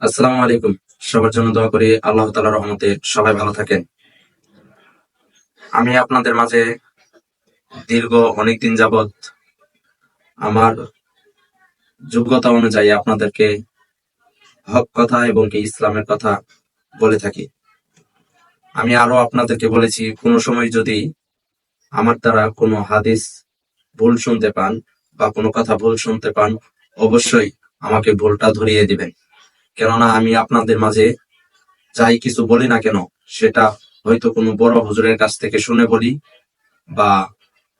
আসসালামু আলাইকুম। সবার জন্য দোয়া করি আল্লাহ তাআলার রহমতে সবাই ভালো থাকেন। আমি আপনাদের মাঝে দীর্ঘ অনেকদিন যাবত আমার যোগ্যতা অনুযায়ী আপনাদেরকে হক কথা এবং কি ইসলামের কথা বলে থাকি। আমি আরও আপনাদেরকে বলেছি, কোনো সময় যদি আমার দ্বারা কোনো হাদিস ভুল শুনতে পান বা কোনো কথা ভুল শুনতে পান, অবশ্যই আমাকে ভুলটা ধরিয়ে দিবেন। কেননা আমি আপনাদের মাঝে যাই কিছু বলি না কেন, সেটা হয়তো কোনো বড় হুজুরের কাছ থেকে শুনে বলি বা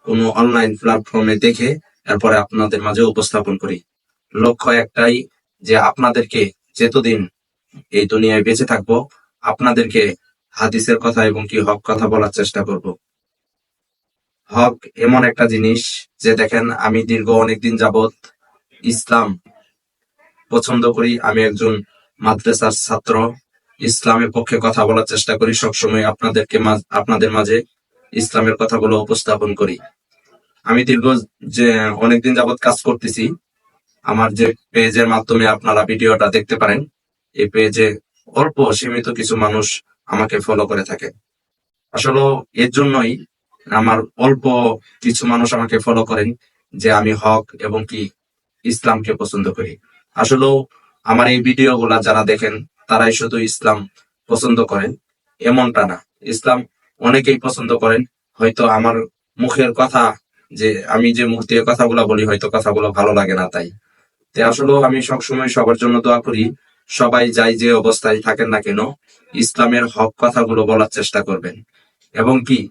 কোনো অনলাইন প্ল্যাটফর্মে দেখে এরপরে আপনাদের মাঝে উপস্থাপন করি। লক্ষ্য একটাই যে আপনাদেরকে যেতদিন এই দুনিয়ায় বেঁচে থাকব, আপনাদেরকে হাদিসের কথা এবং কি হক কথা বলার চেষ্টা করব। হক এমন একটা জিনিস যে দেখেন, আমি দীর্ঘ অনেকদিন যাবত ইসলাম পছন্দ করি। আমি একজন মাদ্রাসার ছাত্র। ইসলামের পক্ষে কথা বলার চেষ্টা করি। সবসময় আপনাদেরকে আপনাদের মাঝে ইসলামের কথাগুলো উপস্থাপন করি। আমি দীর্ঘ যে, অনেকদিন যাবত কাজ করতেছি। আমার যে পেজের মাধ্যমে আপনারা ভিডিওটা দেখতে পারেন, এই পেজে অল্প সীমিত কিছু মানুষ আমাকে ফলো করে থাকে। আসলে এর জন্যই আমার অল্প কিছু মানুষ আমাকে ফলো করেন যে আমি হক এবং কি ইসলামকে পছন্দ করি। আসলেও আমার এই ভিডিও গুলা যারা দেখেন, তারাই শুধু ইসলাম পছন্দ করেন। এমনটা না। ইসলাম অনেকেই পছন্দ করেন। হয়তো আমার মুখের কথা যে, আমি যে মুখ দিয়ে কথাগুলো বলি, হয়তো কথাগুলো ভালো লাগে না তাই। তো আসলেও আমি সবসময় সবার জন্য দোয়া করি, সবাই যাই যে অবস্থায় থাকেন না কেন, ইসলামের হক কথাগুলো বলার চেষ্টা করবেন। এবং কি,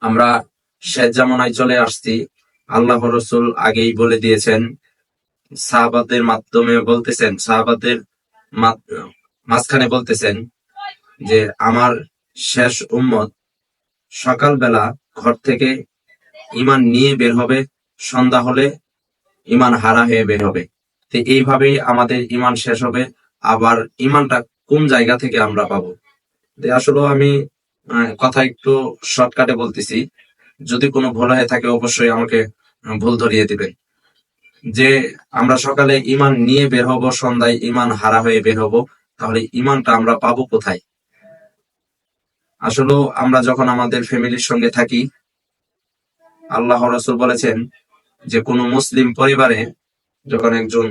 আমরা শেষ জামানায় চলে আসছি। আল্লাহ রসুল আগেই বলে দিয়েছেন সাহাবাদের মাধ্যমে বলতেছেন, সাহাবাদের মাঝখানে বলতেছেন যে, আমার শেষ উম্মত সকালবেলা ঘর থেকে ইমান নিয়ে বের হবে, সন্ধ্যা হলে ইমান হারা হয়ে বের হবে। তো এইভাবেই আমাদের ইমান শেষ হবে। আবার ইমানটা কোন জায়গা থেকে আমরা পাবো? আসলে আমি কথা একটু শর্টকাটে বলতেছি। যদি কোনো ভুল হয়ে থাকে, অবশ্যই আমাকে ভুল ধরিয়ে দিবেন। যে আমরা সকালে ইমান নিয়ে বের হব, সন্ধ্যায় ইমান হারা হয়ে বের হব, তাহলে ইমানটা আমরা পাবো কোথায়? আসলে আমরা যখন আমাদের ফ্যামিলির সঙ্গে থাকি, আল্লাহ রসুল বলেছেন যে কোনো মুসলিম পরিবারে যখন একজন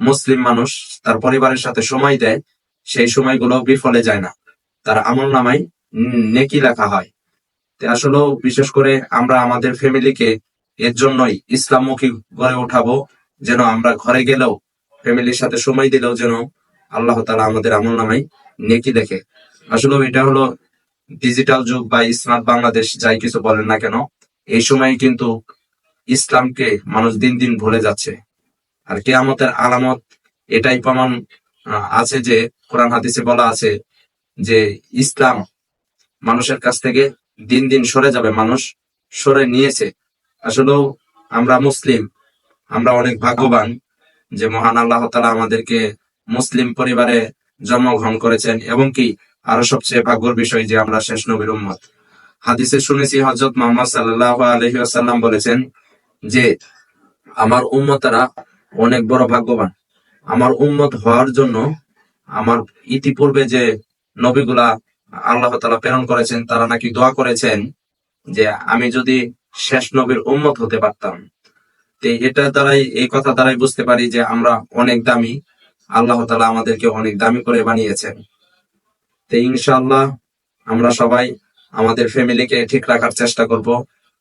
মুসলিম মানুষ তার পরিবারের সাথে সময় দেয়, সেই সময়গুলো বিফলে যায় না। তার আমল নামাই নেকি লেখা হয়। তো আসলেও বিশেষ করে আমরা আমাদের ফ্যামিলিকে এর জন্যই ইসলামমুখী গড়ে উঠাবো, যেন আমরা ঘরে গেলেও, ফ্যামিলির সাথে সময় দিলেও যেন আল্লাহ তালা আমাদের আমল নামাই নেকি দেখে। আসলে এটা হলো ডিজিটাল যুগ বা স্মার্ট বাংলাদেশ, যাই কিছু বলেন না কেন, এই সময় কিন্তু ইসলামকে মানুষ দিন দিন ভুলে যাচ্ছে। আর কেয়ামতের আলামত এটাই প্রমাণ আছে যে, কোরআন হাদিসে বলা আছে যে, ইসলাম মানুষের কাছ থেকে দিন দিন সরে যাবে, মানুষ সরে নিয়েছে। আসলেও আমরা মুসলিম, আমরা অনেক ভাগ্যবান যে মহান আল্লাহ তালা আমাদেরকে মুসলিম পরিবারে জন্মগ্রহণ করেছেন এবং কি আরও সবচেয়ে ভাগ্যর বিষয় যে আমরা শেষ নবীর উম্মত। হাদিসে শুনেছি হজরত মোহাম্মদ সাল্লাহ আলহি বলেছেন যে, আমার উম্মতারা অনেক বড় ভাগ্যবান। আমার উম্মত হওয়ার জন্য আমার ইতিপূর্বে যে নবীগুলা আল্লাহ তালা প্রেরণ করেছেন, তারা নাকি দোয়া করেছেন যে, আমি যদি শেষ নবীর উম্মত হতে পারতাম। তো এটা দ্বারাই, এই কথা দ্বারাই বুঝতে পারি যে আমরা অনেক দামি, আল্লাহ তালা আমাদেরকে অনেক দামি করে বানিয়েছেন। তো ইনশাআল্লাহ আমরা সবাই আমাদের ফ্যামিলিকে ঠিক রাখার চেষ্টা করব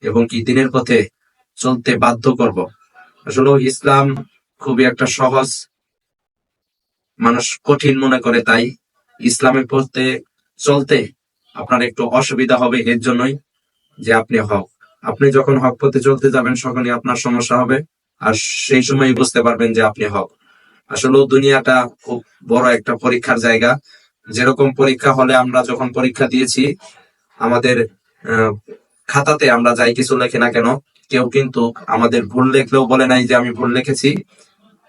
এবং কি দিনের পথে চলতে বাধ্য করব। আসলে ইসলাম খুবই একটা সহজ, মানুষ কঠিন মনে করে তাই ইসলামের পথে চলতে আপনার একটু অসুবিধা হবে এর জন্যই যে আপনি হক। আপনি যখন হক পথে চলতে যাবেন তখনই আপনার সমস্যা হবে। আর সেই সময় বুঝতে পারবেন যে আপনি হক। আসলে দুনিয়াটা খুব বড় একটা পরীক্ষার জায়গা। যেরকম পরীক্ষা হলে আমরা যখন পরীক্ষা দিয়েছি, আমাদের খাতাতে আমরা যাই কিছু লেখি না কেন, কেউ কিন্তু আমাদের ভুল লেখলেও বলে নাই যে আমি ভুল লিখেছি,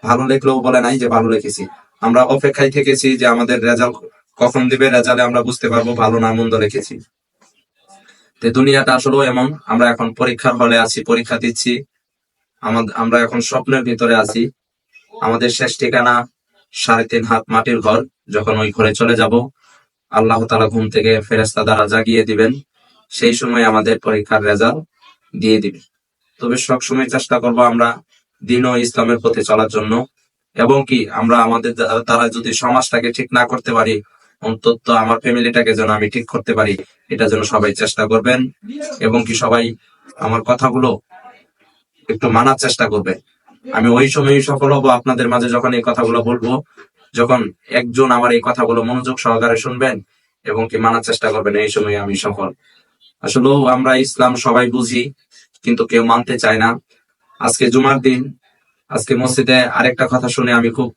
ভালো লেখলেও বলে নাই যে ভালো লিখেছি। আমরা অপেক্ষায় থেকেছি যে আমাদের রেজাল্ট কখন দিবে, রেজাল্টে আমরা বুঝতে পারব ভালো না মন্দ লিখেছি। তো দুনিয়াটা আসলেও এমন, আমরা এখন পরীক্ষার হলে আছি, পরীক্ষা দিচ্ছি। আমরা এখন স্বপ্নের ভিতরে আছি। আমাদের শেষ ঠিকানা সাড়ে তিন হাত মাটির ঘর, যখন ওই ঘরে চলে যাব। আল্লাহ তালা ঘুম থেকে ফেরেস্তা দ্বারা জাগিয়ে দিবেন। সেই সময় আমাদের পরীক্ষার রেজাল্ট দিয়ে দিবে। তবে সবসময় চেষ্টা করব আমরা দিন ও ইসলামের পথে চলার জন্য। এবং কি, আমরা আমাদের দ্বারা যদি সমাজটাকে ঠিক না করতে পারি অন্তত আমার ফ্যামিলিটাকে যেন আমি ঠিক করতে পারি, এটা যেন সবাই চেষ্টা করবেন এবং কি সবাই আমার কথাগুলো একটু মানার চেষ্টা করবে আমি ওই সময় সফল হব, আপনাদের মাঝে যখন এই কথাগুলো বলব, যখন একজন আমার এই কথাগুলো মনোযোগ সহকারে শুনবেন এবং কি মানার চেষ্টা করবেন, এই সময় আমি সফল। আসলেও আমরা ইসলাম সবাই বুঝি, কিন্তু কেউ মানতে চায় না। আজকে জুমার দিন, আজকে মসজিদে আরেকটা কথা শুনে আমি খুব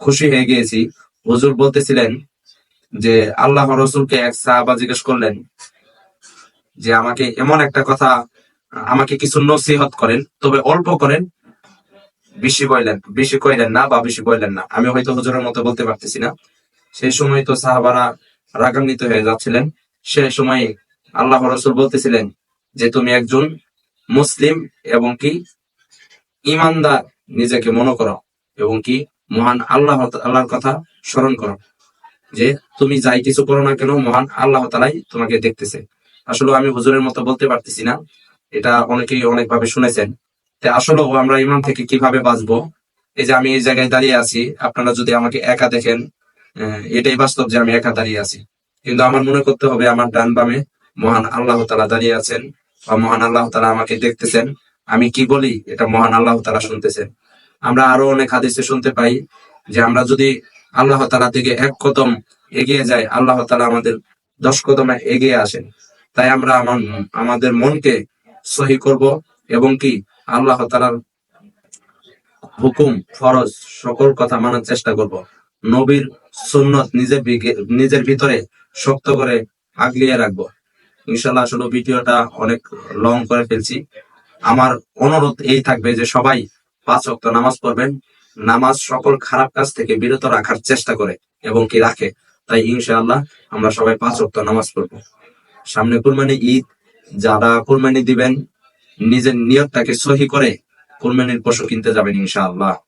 খুশি হয়ে গিয়েছি। হুজুর বলতেছিলেন যে আল্লাহ রসুলকে এক সাহাবা জিজ্ঞেস করলেন যে, আমাকে এমন একটা কথা, আমাকে কিছু নসিহত করেন, তবে অল্প করেন, বেশি বললেন, বেশি কইলেন না বা বেশি বললেন না। আমি হয়তো হুজুরের মতো বলতে পারতেছি না। সেই সময় তো সাহাবারা রাগান্বিত হয়ে যাচ্ছিলেন। সেই সময় আল্লাহ রসুল বলতেছিলেন যে, তুমি একজন মুসলিম এবং কি ইমানদার, নিজেকে মনে করো এবং কি মহান আল্লাহ, আল্লাহর কথা স্মরণ করো যে তুমি যাই কিছু করো না কেন, মহান আল্লাহ তালাই তোমাকে দেখতেছে। আসলে আমি হুজুরের মতো বলতে পারতেছি না। এটা অনেকেই অনেকভাবে শুনেছেন। আসলে আমরা ইমান থেকে কীভাবে বাঁচবো? এই যে আমি এই জায়গায় দাঁড়িয়ে আছি, আপনারা যদি আমাকে একা দেখেন এটাই বাস্তব যে আমি একা দাঁড়িয়ে আছি। কিন্তু আমার মনে করতে হবে আমার ডান বামে মহান আল্লাহ তালা দাঁড়িয়ে আছেন বা মহান আল্লাহ তালা আমাকে দেখতেছেন। আমি কি বলি? এটা মহান আল্লাহ তালা শুনতেছেন। আমরা আরও অনেক হাদিসে শুনতে পাই যে আমরা যদি আল্লাহ তালা থেকে এক কদম এগিয়ে যায়, আল্লাহ তালা আমাদের দশ কদমে এগিয়ে আসেন। তাই আমরা আমার আমাদের মনকে সহি করব এবং কি আল্লাহ তালার হুকুম, ফরজ সকল কথা মানার চেষ্টা করব। নবীর সুন্নত নিজের নিজের ভিতরে শক্ত করে আগলিয়ে রাখব। ইনশাল্লাহ আসলে ভিডিওটা অনেক লং করে ফেলছি। আমার অনুরোধ এই থাকবে যে সবাই পাঁচ ওয়াক্ত নামাজ পড়বেন। নামাজ সকল খারাপ কাজ থেকে বিরত রাখার চেষ্টা করে এবং কি রাখে, তাই ইনশাআল্লাহ আমরা সবাই পাঁচ অক্ত নামাজ পড়ব। সামনে কুরবানি ঈদ, যারা কুরবানি দিবেন, নিজের নিয়তটাকে সহি করে কুরমানির পশু কিনতে যাবেন ইনশাআল্লাহ।